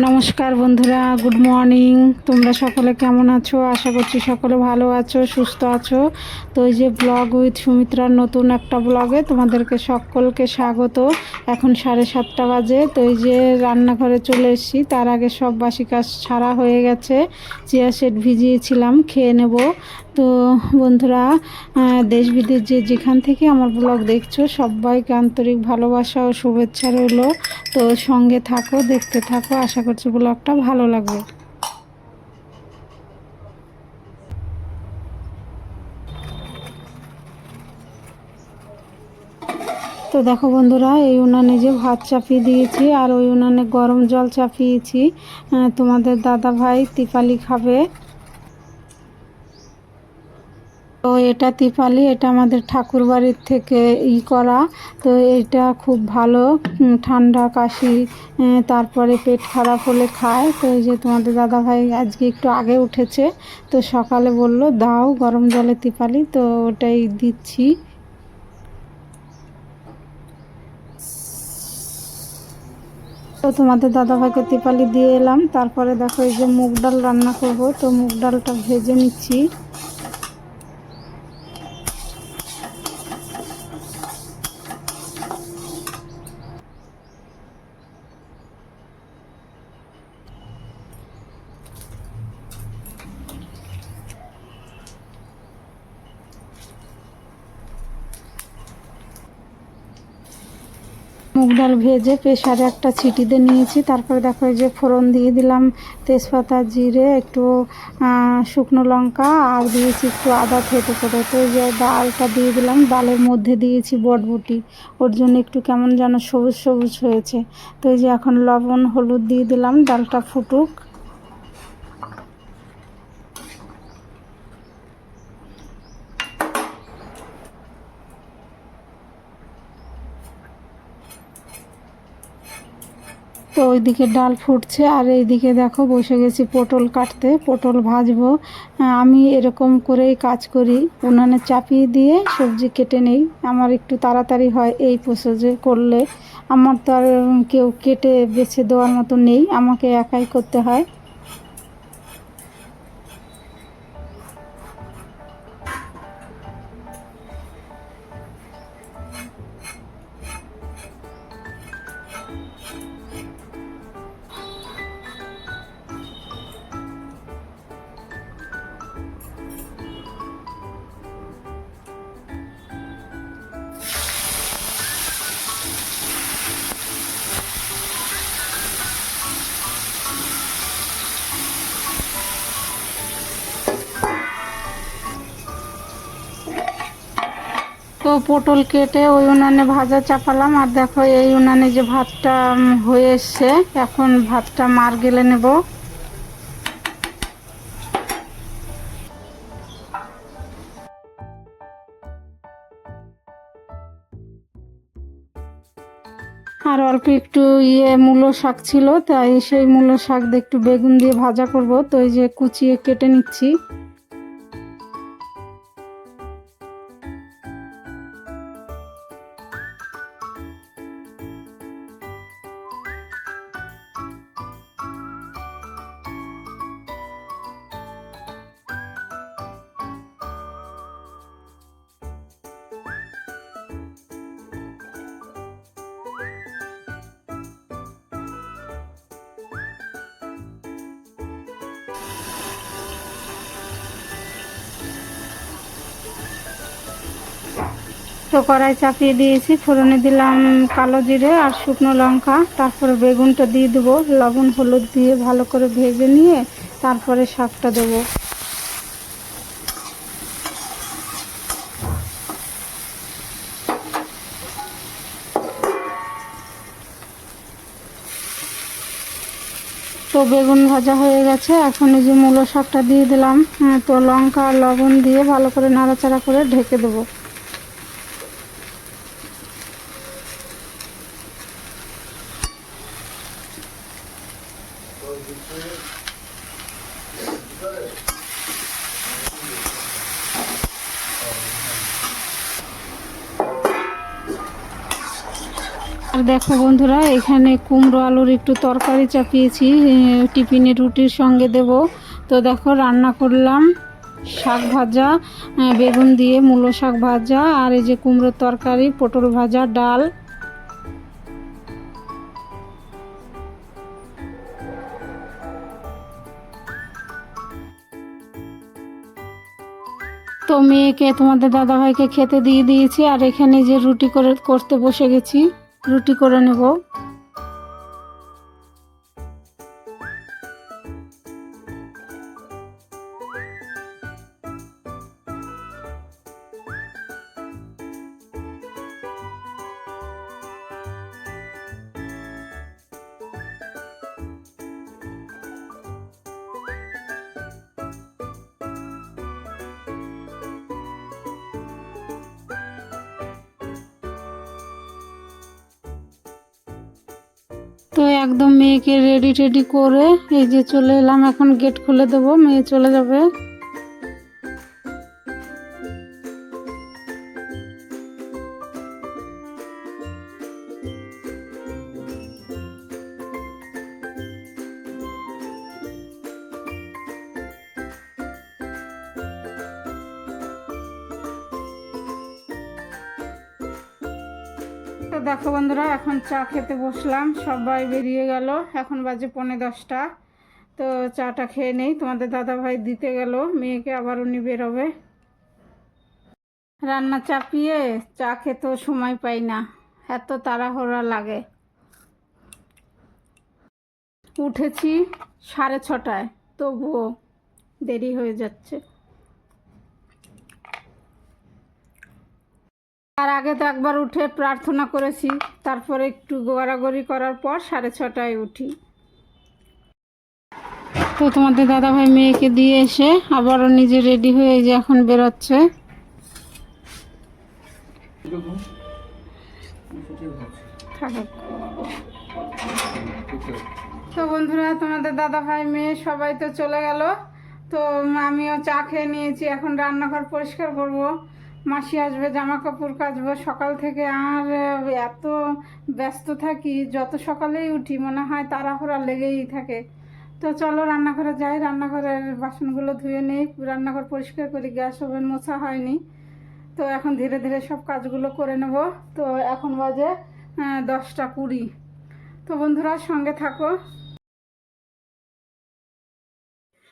নমস্কার বন্ধুরা good morning তোমরা সকলে কেমন আছো? আশা করছি সকলে ভালো আছো, সুস্থ আছো। তো এই যে ব্লগ উইথ সুমিত্রার নতুন একটা ব্লগে তোমাদেরকে সকলকে স্বাগত। এখন সাড়ে সাতটা বাজে, তো এই যে রান্নাঘরে চলে এসেছি। তার আগে সব বাসি কাজ ছাড়া হয়ে গেছে। চেয়ার সেট ভিজিয়েছিলাম, খেয়ে নেব। তো বন্ধুরা দেশ বিদেশ যে যেখান থেকে আমার ব্লগ দেখছ, সবাইকে আন্তরিক ভালোবাসা ও শুভেচ্ছা রইল। তো সঙ্গে থাকো, দেখতে থাকো, আশা করছি ব্লগটা ভালো লাগবে। তো দেখো বন্ধুরা, এই উনানে যে ভাত চাপিয়ে দিয়েছি, আর ওই উনানে গরম জল চাপিয়েছি। তোমাদের দাদা ভাই তিপালি খাবে। তো এটা তিপালি, এটা আমাদের ঠাকুর বাড়ির থেকে ই করা। তো এটা খুব ভালো ঠান্ডা, কাশি তারপরে পেট খারাপ হলে খায়। তো এই যে তোমাদের দাদাভাই আজকে একটু আগে উঠেছে, তো সকালে বলল, দাও গরম জলে তিপালি। তো ওটাই দিচ্ছি। তো তোমাদের দাদাভাইকে তিপালি দিয়ে এলাম। তারপরে দেখো এই যে মুগ ডাল রান্না করব। তো মুগ ডালটা ভেজে নিচ্ছি। মুগ ডাল ভেজে প্রেশারে একটা ছিটিতে নিয়েছি। তারপরে দেখো যে ফোড়ন দিয়ে দিলাম তেজপাতা, জিরে, একটু শুকনো লঙ্কা আর দিয়েছি একটু আদা থেতো করে। তো যে ডালটা দিয়ে দিলাম, ডালের মধ্যে দিয়েছি বটবুটি। ওর জন্য একটু কেমন যেন সবুজ সবুজ হয়েছে। তো এই যে এখন লবণ, হলুদ দিয়ে দিলাম, ডালটা ফুটুক। ওইদিকে ডাল ফুটছে আর এইদিকে দেখো বসে গেছি পটল কাটতে, পটল ভাজবো। আমি এরকম করেই কাজ করি। উনানে চাপিয়ে দিয়ে সবজি কেটে নেই। আমার একটু তাড়াতাড়ি হয় এই প্রসেসে করলে। আমার তো আর কেউ কেটে বেছে দেওয়ার মতো নেই। আমাকে একাই করতে হয়। তো পটল কেটে ওই উনানে ভাজা চাপালাম। আর দেখো, এই উনানে যে ভাতটা হয়ে এসছে, এখন ভাতটা মার গেলে নেব। আর অল্প একটু ইয়ে মূলো শাক ছিল, তাই সেই মূলো শাক দিয়ে একটু বেগুন দিয়ে ভাজা করব। তো এই যে কুচিয়ে কেটে নিচ্ছি। তো কড়াই চাপিয়ে দিয়েছি, ফোড়নে দিলাম কালো জিরে আর শুকনো লঙ্কা, তারপরে বেগুনটা দিয়ে দেবো, লবণ, হলুদ দিয়ে ভালো করে ভেজে নিয়ে তারপরে শাকটা দেবো। তো বেগুন ভাজা হয়ে গেছে। এখন এই যে মূলো শাকটা দিয়ে দিলাম হ্যাঁ, তো লঙ্কা লবণ দিয়ে ভালো করে নাড়াচাড়া করে ঢেকে দেবো। আর দেখো বন্ধুরা, এখানে কুমড়ো আলুর একটু তরকারি চাপিয়েছি টিফিনে রুটির সঙ্গে দেব। তো দেখো, রান্না করলাম শাক ভাজা বেগুন দিয়ে মূলো শাক ভাজা, আর এই যে কুমড়োর তরকারি, পটল ভাজা, ডাল। তো মেয়েকে, তোমাদের দাদাভাইকে খেতে দিয়ে দিয়েছি, আর এখানে যে রুটি করে, করতে বসে গেছি। রুটি করে নেব। একদম মেয়েকে রেডি টেডি করে এই যে চলে এলাম, এখন গেট খুলে দেবো, মেয়ে চলে যাবে। তো দেখো বন্ধুরা, এখন চা খেতে বসলাম, সবাই বেরিয়ে গেল। এখন বাজে পৌনে দশটা। তো চাটা খেয়ে নেই, তোমাদের দাদা ভাই দিতে গেল, মেয়েকে আবার উনি বেরোবে। রান্না চাপিয়ে চা খেতেও সময় পাই না, এত তাড়াহুড়া লাগে। উঠেছি সাড়ে ছটায়, তবুও দেরি হয়ে যাচ্ছে। তার আগে তো একবার উঠে প্রার্থনা করেছি, তারপরে একটু গড়াগড়ি করার পর সাড়ে ছটায় উঠি। তো তোমাদের দাদাভাই মেয়েকে দিয়ে এসে আবারও নিজে রেডি হয়ে যে এখন বেরোচ্ছে। তো বন্ধুরা, তোমাদের দাদা ভাই মেয়ে সবাই তো চলে গেল। তো আমিও চা খেয়ে নিয়েছি, এখন রান্নাঘর পরিষ্কার করব। মাসি আসবে জামা কাপড় কাচবো, সকাল থেকে আর এত ব্যস্ত থাকি, যত সকালেই উঠি মনে হয় তাড়াহুড়া লেগেই থাকে। তো চলো রান্নাঘরে যাই, রান্নাঘরের বাসনগুলো ধুয়ে নেই, রান্নাঘর পরিষ্কার করি, গ্যাস ওভেন মোছা হয়নি। তো এখন ধীরে ধীরে সব কাজগুলো করে নেব। তো এখন বাজে দশটা কুড়ি। তো বন্ধুরা সঙ্গে থাকো।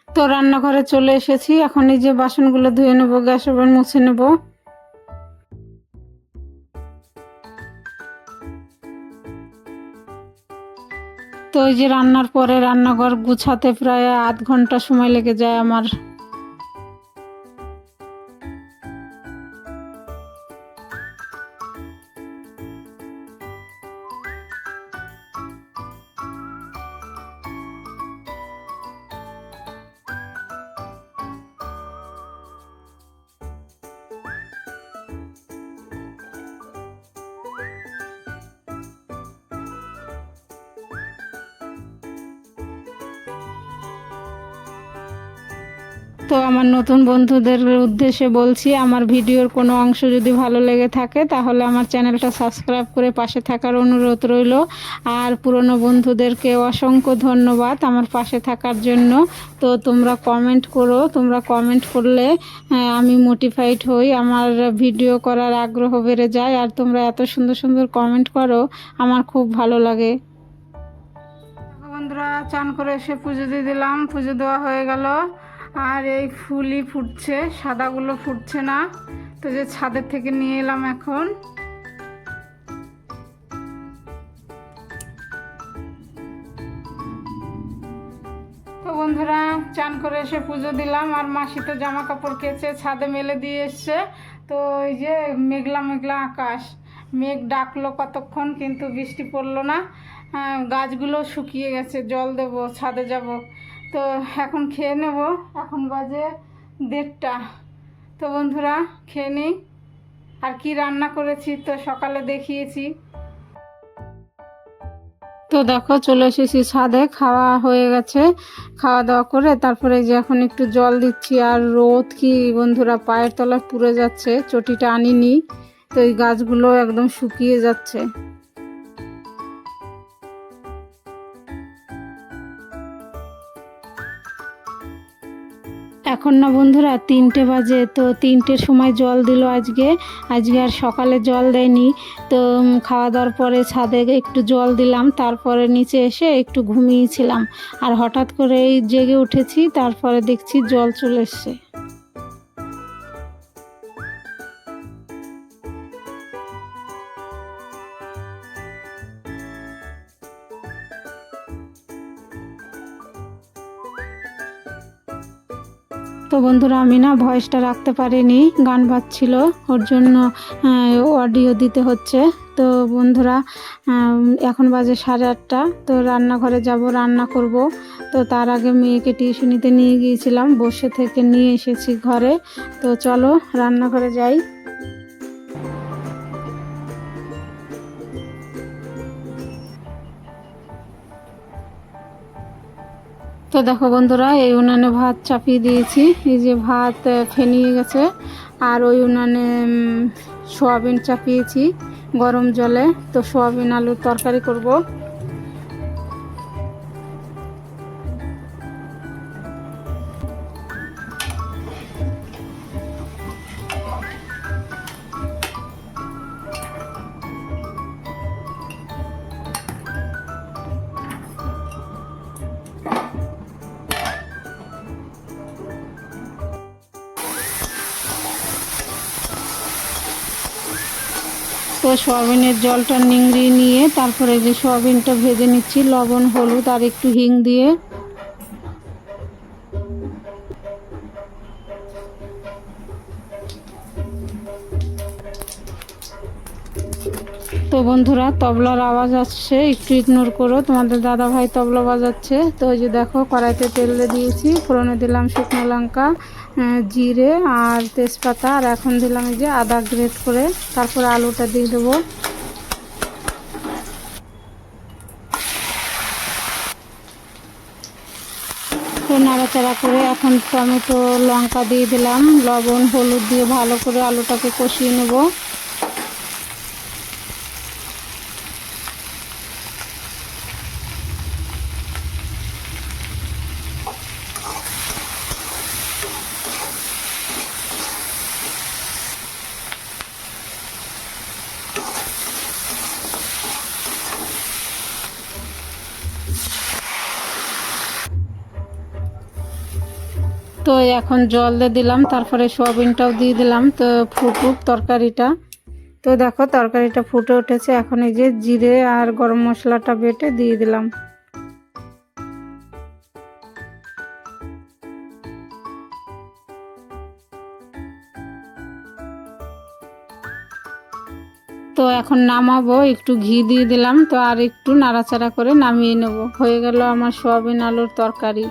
তো রান্নাঘরে চলে এসেছি। এখন এই যে বাসনগুলো ধুয়ে নেব, গ্যাস ওভেন মুছে নেব। তো এই যে রান্নার পরে রান্নাঘর গুছাতে প্রায় আধ ঘণ্টা সময় লেগে যায় আমার। তো আমার নতুন বন্ধুদের উদ্দেশ্যে বলছি, আমার ভিডিওর কোনো অংশ যদি ভালো লেগে থাকে, তাহলে আমার চ্যানেলটা সাবস্ক্রাইব করে পাশে থাকার অনুরোধ রইল। আর পুরনো বন্ধুদেরকে অসংখ্য ধন্যবাদ আমার পাশে থাকার জন্য। তো তোমরা কমেন্ট করো, তোমরা কমেন্ট করলে আমি মোটিফাইড হই, আমার ভিডিও করার আগ্রহ বেড়ে যায়। আর তোমরা এত সুন্দর সুন্দর কমেন্ট করো, আমার খুব ভালো লাগে। বন্ধুরা, চান করে এসে পুজো দিয়ে দিলাম, পুজো দেওয়া হয়ে গেল। আর এই ফুলই ফুটছে, সাদাগুলো ফুটছে না। তো যে ছাদের থেকে নিয়ে এলাম এখন। তো বন্ধুরা, চান করে এসে পুজো দিলাম, আর মাসি তো জামা কাপড় কেচে ছাদে মেলে দিয়ে এসছে। তো এই যে মেঘলা মেঘলা আকাশ, মেঘ ডাকলো কতক্ষণ কিন্তু বৃষ্টি পড়ল না। গাছগুলো শুকিয়ে গেছে, জল দেব, ছাদে যাব। তো এখন খেয়ে নেব। এখন বাজে দেড়টা। তো বন্ধুরা, খেয়ে নিই। আর কি রান্না করেছি তো সকালে দেখিয়েছি। তো দেখো, চলে এসেছি ছাদে, খাওয়া হয়ে গেছে। খাওয়া দাওয়া করে তারপরে যে এখন একটু জল দিচ্ছি। আর রোদ কি বন্ধুরা, পায়ের তলায় পুড়ে যাচ্ছে, চটিটা আনিনি। তো এই গাছগুলো একদম শুকিয়ে যাচ্ছে। এখন না বন্ধুরা, তিনটে বাজে, তো তিনটের সময় জল দিল আজকে। আজকে আর সকালে জল দেয়নি। তো খাওয়া দাওয়ার পরে ছাদে একটু জল দিলাম, তারপরে নিচে এসে একটু ঘুমিয়েছিলাম। আর হঠাৎ করে জেগে উঠেছি, তারপরে দেখছি জল চলে এসছে। বন্ধুরা আমি না ভয়েসটা রাখতে পারিনি, গান বাজছিল, ওর জন্য অডিও দিতে হচ্ছে। তো বন্ধুরা এখন বাজে সাড়ে আটটা, তো রান্নাঘরে যাব, রান্না করব। তো তার আগে মেয়েকে টিউশনিতে নিয়ে গিয়েছিলাম, বসে থেকে নিয়ে এসেছি ঘরে। তো চলো, রান্নাঘরে যাই। তো দেখো বন্ধুরা, এই উনানে ভাত চাপিয়ে দিয়েছি। এই যে ভাত ফেনিয়ে গেছে। আর ওই উনানে সোয়াবিন চাপিয়েছি গরম জলে। তো সোয়াবিন আলুর তরকারি করব। তো সয়াবিনের জলটা নিংড়িয়ে নিয়ে তারপরে যে সয়াবিনটা ভেজে নিচ্ছি, লবণ, হলুদ আর একটু হিং দিয়ে বন্ধুরা, তবলার আওয়াজ আসছে। একটু ইগনোর করো, তোমাদের দাদা ভাই তবলা বাজাচ্ছে। তো ওই যে দেখো, কড়াইতে তেল দিয়েছি। ফোড়নে দিলাম শুকনো লঙ্কা জিরে আর তেজপাতা, আর এখন দিলাম এই যে আদা গ্রেট করে। তারপরে আলুটা দিয়ে দেবো। নাড়াচাড়া করে এখন টমেটো, লঙ্কা দিয়ে দিলাম। লবণ, হলুদ দিয়ে ভালো করে আলুটাকে কষিয়ে নেব। তো এখন জল দিয়ে দিলাম, তারপরে সোয়াবিনটাও দিয়ে দিলাম, তো ফুটুক তরকারিটা। তো দেখো তরকারিটা ফুটে উঠেছে, এখন এই যে জিরে আর গরম মশলাটা বেটে দিয়ে দিলাম। তো এখন নামাবো, একটু ঘি দিয়ে দিলাম, তো আর একটু নাড়াচাড়া করে নামিয়ে নেব। হয়ে গেল আমার সোয়াবিন আলুর তরকারি।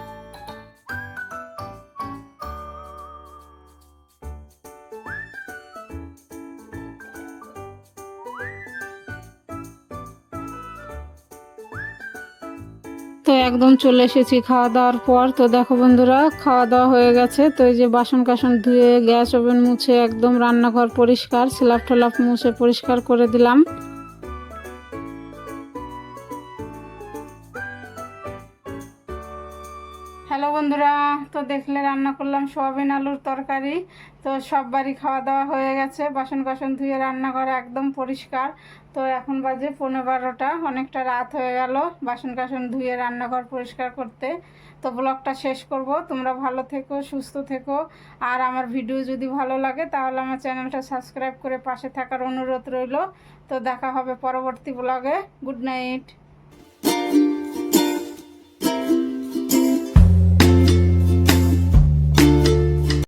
তো একদম চলে এসেছি খাওয়া দাওয়ার পর। তো দেখো বন্ধুরা, খাওয়া দাওয়া হয়ে গেছে। তো এই যে বাসন কাসন ধুয়ে, গ্যাস ওভেন মুছে, একদম রান্নাঘর পরিষ্কার স্ল্যাপ টোলাপ মুছে পরিষ্কার করে দিলাম। তো দেখলে রান্না করলাম সোয়াবিন আলুর তরকারি। তো সব বাড়ি খাওয়া দাওয়া হয়ে গেছে। বাসন কাসন ধুয়ে রান্নাঘর একদম পরিষ্কার। তো এখন বাজে পনেরো বারোটা, অনেকটা রাত হয়ে গেল বাসন কাসন ধুয়ে রান্নাঘর পরিষ্কার করতে। তো ব্লগটা শেষ করব। তোমরা ভালো থেকো, সুস্থ থেকো। আর আমার ভিডিও যদি ভালো লাগে তাহলে আমার চ্যানেলটা সাবস্ক্রাইব করে পাশে থাকার অনুরোধ রইল। তো দেখা হবে পরবর্তী ব্লগে। Good night.